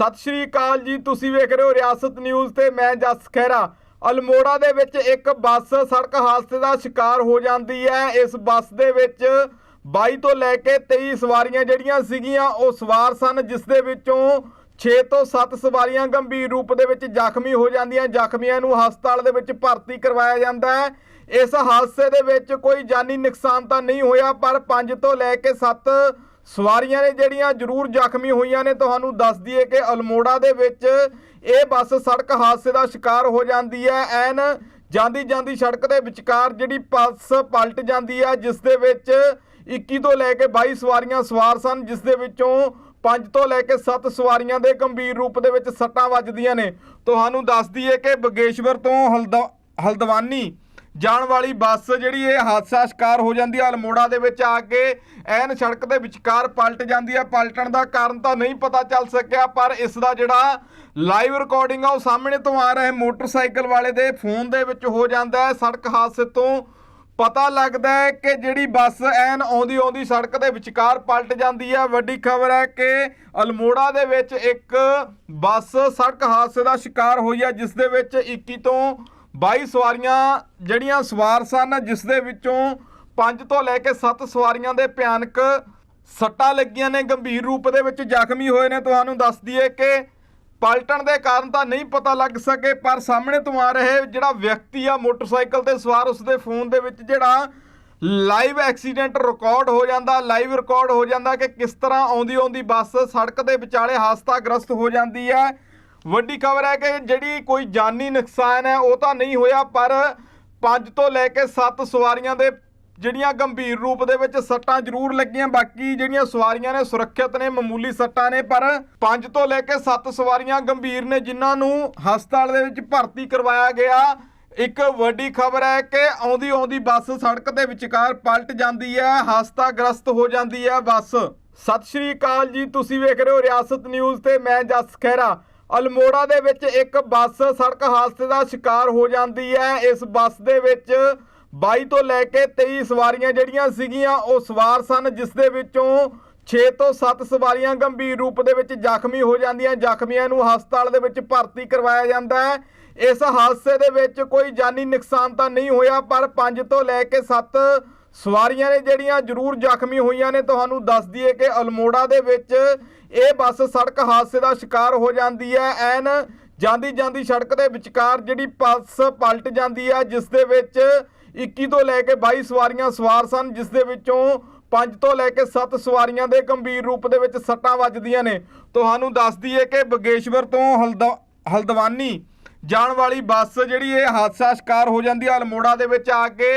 ਸਤਿ ਸ਼੍ਰੀ ਅਕਾਲ ਜੀ, ਤੁਸੀਂ ਵੇਖ ਰਹੇ ਹੋ ਰਿਆਸਤ ਨਿਊਜ਼ ਤੇ ਮੈਂ ਜਸ ਖਹਿਰਾ। ਅਲਮੋੜਾ ਦੇ ਵਿੱਚ ਇੱਕ ਬੱਸ ਸੜਕ ਹਾਦਸੇ ਦਾ ਸ਼ਿਕਾਰ ਹੋ ਜਾਂਦੀ ਹੈ। ਇਸ ਬੱਸ ਦੇ ਵਿੱਚ 22 ਤੋਂ ਲੈ ਕੇ 23 ਸਵਾਰੀਆਂ ਜਿਹੜੀਆਂ ਸੀਗੀਆਂ, ਉਹ ਸਵਾਰ ਸਨ, ਜਿਸ ਦੇ ਵਿੱਚੋਂ 6 ਤੋਂ 7 ਸਵਾਰੀਆਂ ਗੰਭੀਰ ਰੂਪ ਦੇ ਵਿੱਚ ਜ਼ਖਮੀ ਹੋ ਜਾਂਦੀਆਂ। ਜ਼ਖਮੀਆਂ ਨੂੰ ਹਸਪਤਾਲ ਦੇ ਵਿੱਚ ਭਰਤੀ ਕਰਵਾਇਆ ਜਾਂਦਾ ਹੈ। ਇਸ ਹਾਦਸੇ ਦੇ ਵਿੱਚ ਕੋਈ ਜਾਨੀ ਨੁਕਸਾਨ ਤਾਂ ਨਹੀਂ ਹੋਇਆ, ਪਰ 5 ਤੋਂ ਲੈ ਕੇ 7 ਸਵਾਰੀਆਂ ਨੇ ਜਿਹੜੀਆਂ ਜ਼ਰੂਰ ਜ਼ਖਮੀ ਹੋਈਆਂ ਨੇ, ਤੁਹਾਨੂੰ ਦੱਸ ਦਈਏ ਕਿ ਅਲਮੋੜਾ ਦੇ ਵਿੱਚ ਇਹ ਬੱਸ ਸੜਕ ਹਾਦਸੇ ਦਾ ਸ਼ਿਕਾਰ ਹੋ ਜਾਂਦੀ ਹੈ। ਐਨ ਜਾਂਦੀ ਜਾਂਦੀ ਸੜਕ ਦੇ ਵਿਚਕਾਰ ਜਿਹੜੀ ਬੱਸ ਪਲਟ ਜਾਂਦੀ ਹੈ, ਜਿਸ ਦੇ ਵਿੱਚ 21 ਤੋਂ ਲੈ ਕੇ 22 ਸਵਾਰੀਆਂ ਸਵਾਰ ਸਨ, ਜਿਸ ਦੇ ਵਿੱਚੋਂ 5 ਤੋਂ ਲੈ ਕੇ 7 ਸਵਾਰੀਆਂ ਦੇ ਗੰਭੀਰ ਰੂਪ ਦੇ ਵਿੱਚ ਸੱਟਾਂ ਵੱਜਦੀਆਂ ਨੇ। ਤੁਹਾਨੂੰ ਦੱਸ ਦਈਏ ਕਿ ਬਗੇਸ਼ਵਰ ਤੋਂ ਹਲਦ, ਹਲਦਵਾਨੀ ਜਾਣ ਵਾਲੀ ਬੱਸ ਜਿਹੜੀ ਇਹ ਹਾਦਸਾ ਸ਼ਿਕਾਰ ਹੋ ਜਾਂਦੀ ਹੈ ਅਲਮੋੜਾ ਦੇ ਵਿੱਚ ਆ ਕੇ ਐਨ ਸੜਕ ਦੇ ਵਿਚਕਾਰ ਪਲਟ ਜਾਂਦੀ ਹੈ ਪਲਟਣ ਦਾ ਕਾਰਨ ਤਾਂ ਨਹੀਂ ਪਤਾ ਚੱਲ ਸਕਿਆ, ਪਰ ਇਸ ਦਾ ਜਿਹੜਾ ਲਾਈਵ ਰਿਕਾਰਡਿੰਗ ਆ, ਉਹ ਸਾਹਮਣੇ ਤੋਂ ਆ ਰਿਹਾ ਮੋਟਰਸਾਈਕਲ ਵਾਲੇ ਦੇ ਫੋਨ ਦੇ ਵਿੱਚ ਹੋ ਜਾਂਦਾ ਹੈ। ਸੜਕ ਹਾਦਸੇ ਤੋਂ ਪਤਾ ਲੱਗਦਾ ਹੈ ਕਿ ਜਿਹੜੀ ਬੱਸ ਐਨ ਆਉਂਦੀ ਆਉਂਦੀ ਸੜਕ ਦੇ ਵਿਚਕਾਰ ਪਲਟ ਜਾਂਦੀ ਹੈ ਵੱਡੀ ਖਬਰ ਹੈ ਕਿ ਅਲਮੋੜਾ ਦੇ ਵਿੱਚ ਇੱਕ ਬੱਸ ਸੜਕ ਹਾਦਸੇ ਦਾ ਸ਼ਿਕਾਰ ਹੋਈ ਹੈ ਜਿਸ ਦੇ ਵਿੱਚ 21 ਤੋਂ 22 ਸਵਾਰੀਆਂ ਜਿਹੜੀਆਂ ਸਵਾਰ ਸਨ ਜਿਸ ਦੇ ਵਿੱਚੋਂ 5 ਤੋਂ ਲੈ ਕੇ 7 ਸਵਾਰੀਆਂ ਦੇ ਭਿਆਨਕ ਸੱਟਾਂ ਲੱਗੀਆਂ ਨੇ, ਗੰਭੀਰ ਰੂਪ ਦੇ ਵਿੱਚ ਜ਼ਖਮੀ ਹੋਏ ਨੇ। ਤੁਹਾਨੂੰ ਦੱਸ ਦਈਏ ਕਿ ਪਲਟਣ ਦੇ ਕਾਰਨ ਤਾਂ ਨਹੀਂ ਪਤਾ ਲੱਗ ਸਕੇ, ਪਰ ਸਾਹਮਣੇ ਤੋਂ ਆ ਰਹੇ ਜਿਹੜਾ ਵਿਅਕਤੀ ਆ, ਮੋਟਰਸਾਈਕਲ ਤੇ ਸਵਾਰ, ਉਸਦੇ ਫੋਨ ਦੇ ਵਿੱਚ ਜਿਹੜਾ ਲਾਈਵ ਐਕਸੀਡੈਂਟ ਰਿਕਾਰਡ ਹੋ ਜਾਂਦਾ, ਲਾਈਵ ਰਿਕਾਰਡ ਹੋ ਜਾਂਦਾ ਕਿ ਕਿਸ ਤਰ੍ਹਾਂ ਆਉਂਦੀ ਆਉਂਦੀ ਬੱਸ ਸੜਕ ਦੇ ਵਿਚਾਲੇ ਹਾਦਸਾਗ੍ਰਸਤ ਹੋ ਜਾਂਦੀ ਹੈ। ਵੱਡੀ ਖਬਰ ਹੈ ਕਿ ਜਿਹੜੀ ਕੋਈ ਜਾਨੀ ਨੁਕਸਾਨ ਹੈ, ਉਹ ਤਾਂ ਨਹੀਂ ਹੋਇਆ, ਪਰ 5 ਤੋਂ ਲੈ ਕੇ 7 ਸਵਾਰੀਆਂ ਦੇ ਜਿਹੜੀਆਂ ਗੰਭੀਰ ਰੂਪ ਦੇ ਵਿੱਚ ਸੱਟਾਂ ਜ਼ਰੂਰ ਲੱਗੀਆਂ, ਬਾਕੀ ਜਿਹੜੀਆਂ ਸਵਾਰੀਆਂ ਨੇ ਸੁਰੱਖਿਅਤ ਨੇ, ਮਾਮੂਲੀ ਸੱਟਾਂ ਨੇ, ਪਰ 5 ਤੋਂ ਲੈ ਕੇ 7 ਸਵਾਰੀਆਂ ਗੰਭੀਰ ਨੇ, ਜਿਨ੍ਹਾਂ ਨੂੰ ਹਸਪਤਾਲ ਦੇ ਵਿੱਚ ਭਰਤੀ ਕਰਵਾਇਆ ਗਿਆ। ਇੱਕ ਵੱਡੀ ਖਬਰ ਹੈ ਕਿ ਆਉਂਦੀ ਆਉਂਦੀ ਬੱਸ ਸੜਕ ਦੇ ਵਿਚਕਾਰ ਪਲਟ ਜਾਂਦੀ ਹੈ ਹਾਦਸਾਗ੍ਰਸਤ ਹੋ ਜਾਂਦੀ ਹੈ ਬੱਸ। ਸਤਿ ਸ਼੍ਰੀ ਅਕਾਲ ਜੀ, ਤੁਸੀਂ ਵੇਖ ਰਹੇ ਹੋ ਰਿਆਸਤ ਨਿਊਜ਼ ਤੇ ਮੈਂ ਜਸ ਖਹਿਰਾ। ਅਲਮੋੜਾ ਦੇ ਵਿੱਚ ਇੱਕ ਬੱਸ ਸੜਕ ਹਾਦਸੇ ਦਾ ਸ਼ਿਕਾਰ ਹੋ ਜਾਂਦੀ ਹੈ। ਇਸ ਬੱਸ ਦੇ ਵਿੱਚ 22 ਤੋਂ ਲੈ ਕੇ 23 ਸਵਾਰੀਆਂ ਜਿਹੜੀਆਂ ਸੀਗੀਆਂ, ਉਹ ਸਵਾਰ ਸਨ, ਜਿਸ ਦੇ ਵਿੱਚੋਂ 6 ਤੋਂ 7 ਸਵਾਰੀਆਂ ਗੰਭੀਰ ਰੂਪ ਦੇ ਵਿੱਚ ਜ਼ਖਮੀ ਹੋ ਜਾਂਦੀਆਂ। ਜ਼ਖਮੀਆਂ ਨੂੰ ਹਸਪਤਾਲ ਦੇ ਵਿੱਚ ਭਰਤੀ ਕਰਵਾਇਆ ਜਾਂਦਾ ਹੈ। ਇਸ ਹਾਦਸੇ ਦੇ ਵਿੱਚ ਕੋਈ ਜਾਨੀ ਨੁਕਸਾਨ ਤਾਂ ਨਹੀਂ ਹੋਇਆ, ਪਰ 5 ਤੋਂ ਲੈ ਕੇ 7 ਸਵਾਰੀਆਂ ਨੇ ਜਿਹੜੀਆਂ ਜ਼ਰੂਰ ਜ਼ਖਮੀ ਹੋਈਆਂ ਨੇ, ਤੁਹਾਨੂੰ ਦੱਸ ਦਈਏ ਕਿ ਅਲਮੋੜਾ ਦੇ ਵਿੱਚ ਇਹ ਬੱਸ ਸੜਕ ਹਾਦਸੇ ਦਾ ਸ਼ਿਕਾਰ ਹੋ ਜਾਂਦੀ ਹੈ। ਐਨ ਜਾਂਦੀ ਜਾਂਦੀ ਸੜਕ ਦੇ ਵਿਚਕਾਰ ਜਿਹੜੀ ਬੱਸ ਪਲਟ ਜਾਂਦੀ ਹੈ, ਜਿਸ ਦੇ ਵਿੱਚ 21 ਤੋਂ ਲੈ ਕੇ 22 ਸਵਾਰੀਆਂ ਸਵਾਰ ਸਨ, ਜਿਸ ਦੇ ਵਿੱਚੋਂ 5 ਤੋਂ ਲੈ ਕੇ 7 ਸਵਾਰੀਆਂ ਦੇ ਗੰਭੀਰ ਰੂਪ ਦੇ ਵਿੱਚ ਸੱਟਾਂ ਵੱਜਦੀਆਂ ਨੇ। ਤੁਹਾਨੂੰ ਦੱਸ ਦਈਏ ਕਿ ਬਗੇਸ਼ਵਰ ਤੋਂ ਹਲਦ, ਹਲਦਵਾਨੀ ਜਾਣ ਵਾਲੀ ਬੱਸ ਜਿਹੜੀ ਇਹ ਹਾਦਸਾ ਸ਼ਿਕਾਰ ਹੋ ਜਾਂਦੀ ਹੈ ਅਲਮੋੜਾ ਦੇ ਵਿੱਚ ਆ ਕੇ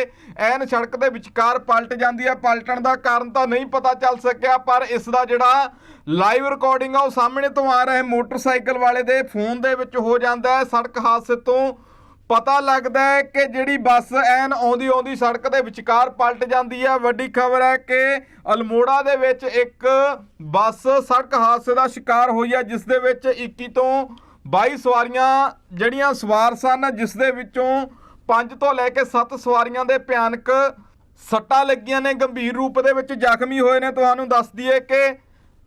ਐਨ ਸੜਕ ਦੇ ਵਿਚਕਾਰ ਪਲਟ ਜਾਂਦੀ ਹੈ ਪਲਟਣ ਦਾ ਕਾਰਨ ਤਾਂ ਨਹੀਂ ਪਤਾ ਚੱਲ ਸਕਿਆ, ਪਰ ਇਸ ਦਾ ਜਿਹੜਾ ਲਾਈਵ ਰਿਕਾਰਡਿੰਗ ਆ, ਉਹ ਸਾਹਮਣੇ ਤੋਂ ਆ ਰਿਹਾ ਮੋਟਰਸਾਈਕਲ ਵਾਲੇ ਦੇ ਫੋਨ ਦੇ ਵਿੱਚ ਹੋ ਜਾਂਦਾ ਹੈ। ਸੜਕ ਹਾਦਸੇ ਤੋਂ ਪਤਾ ਲੱਗਦਾ ਹੈ ਕਿ ਜਿਹੜੀ ਬੱਸ ਐਨ ਆਉਂਦੀ ਆਉਂਦੀ ਸੜਕ ਦੇ ਵਿਚਕਾਰ ਪਲਟ ਜਾਂਦੀ ਹੈ ਵੱਡੀ ਖਬਰ ਹੈ ਕਿ ਅਲਮੋੜਾ ਦੇ ਵਿੱਚ ਇੱਕ ਬੱਸ ਸੜਕ ਹਾਦਸੇ ਦਾ ਸ਼ਿਕਾਰ ਹੋਈ ਹੈ ਜਿਸ ਦੇ ਵਿੱਚ 21 ਤੋਂ 22 ਸਵਾਰੀਆਂ ਜਿਹੜੀਆਂ ਸਵਾਰ ਸਨ, ਜਿਸ ਦੇ ਵਿੱਚੋਂ 5 ਤੋਂ ਲੈ ਕੇ 7 ਸਵਾਰੀਆਂ ਦੇ ਭਿਆਨਕ ਸੱਟਾਂ ਲੱਗੀਆਂ ਨੇ, ਗੰਭੀਰ ਰੂਪ ਦੇ ਵਿੱਚ ਜ਼ਖਮੀ ਹੋਏ ਨੇ। ਤੁਹਾਨੂੰ ਦੱਸ ਦਈਏ ਕਿ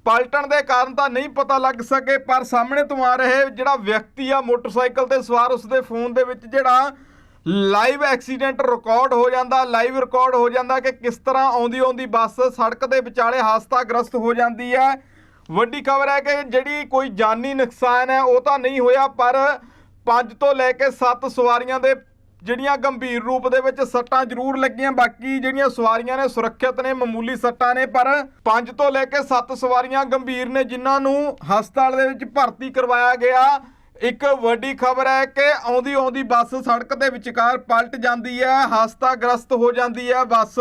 ਪਲਟਣ ਦੇ ਕਾਰਨ ਤਾਂ ਨਹੀਂ ਪਤਾ ਲੱਗ ਸਕੇ, ਪਰ ਸਾਹਮਣੇ ਤੋਂ ਆ ਰਹੇ ਜਿਹੜਾ ਵਿਅਕਤੀ ਆ, ਮੋਟਰਸਾਈਕਲ ਤੇ ਸਵਾਰ ਉਸਦੇ ਫੋਨ ਦੇ ਵਿੱਚ ਜਿਹੜਾ ਲਾਈਵ ਐਕਸੀਡੈਂਟ ਰਿਕਾਰਡ ਹੋ ਜਾਂਦਾ, ਲਾਈਵ ਰਿਕਾਰਡ ਹੋ ਜਾਂਦਾ ਕਿ ਕਿਸ ਤਰ੍ਹਾਂ ਆਉਂਦੀ ਆਉਂਦੀ ਬੱਸ ਸੜਕ ਦੇ ਵਿਚਾਲੇ ਹਾਦਸਾਗ੍ਰਸਤ ਹੋ ਜਾਂਦੀ ਹੈ। ਵੱਡੀ ਖਬਰ ਹੈ ਕਿ ਜਿਹੜੀ ਕੋਈ ਜਾਨੀ ਨੁਕਸਾਨ ਹੈ, ਉਹ ਤਾਂ ਨਹੀਂ ਹੋਇਆ, ਪਰ 5 ਤੋਂ ਲੈ ਕੇ 7 ਸਵਾਰੀਆਂ ਦੇ ਜਿਹੜੀਆਂ ਗੰਭੀਰ ਰੂਪ ਦੇ ਵਿੱਚ ਸੱਟਾਂ ਜ਼ਰੂਰ ਲੱਗੀਆਂ, ਬਾਕੀ ਜਿਹੜੀਆਂ ਸਵਾਰੀਆਂ ਨੇ ਸੁਰੱਖਿਅਤ ਨੇ, ਮਾਮੂਲੀ ਸੱਟਾਂ ਨੇ, ਪਰ 5 ਤੋਂ ਲੈ ਕੇ 7 ਸਵਾਰੀਆਂ ਗੰਭੀਰ ਨੇ, ਜਿਨ੍ਹਾਂ ਨੂੰ ਹਸਪਤਾਲ ਦੇ ਵਿੱਚ ਭਰਤੀ ਕਰਵਾਇਆ ਗਿਆ। ਇੱਕ ਵੱਡੀ ਖਬਰ ਹੈ ਕਿ ਆਉਂਦੀ ਆਉਂਦੀ ਬੱਸ ਸੜਕ ਦੇ ਵਿਚਕਾਰ ਪਲਟ ਜਾਂਦੀ ਹੈ ਹਾਦਸਾਗ੍ਰਸਤ ਹੋ ਜਾਂਦੀ ਹੈ ਬੱਸ।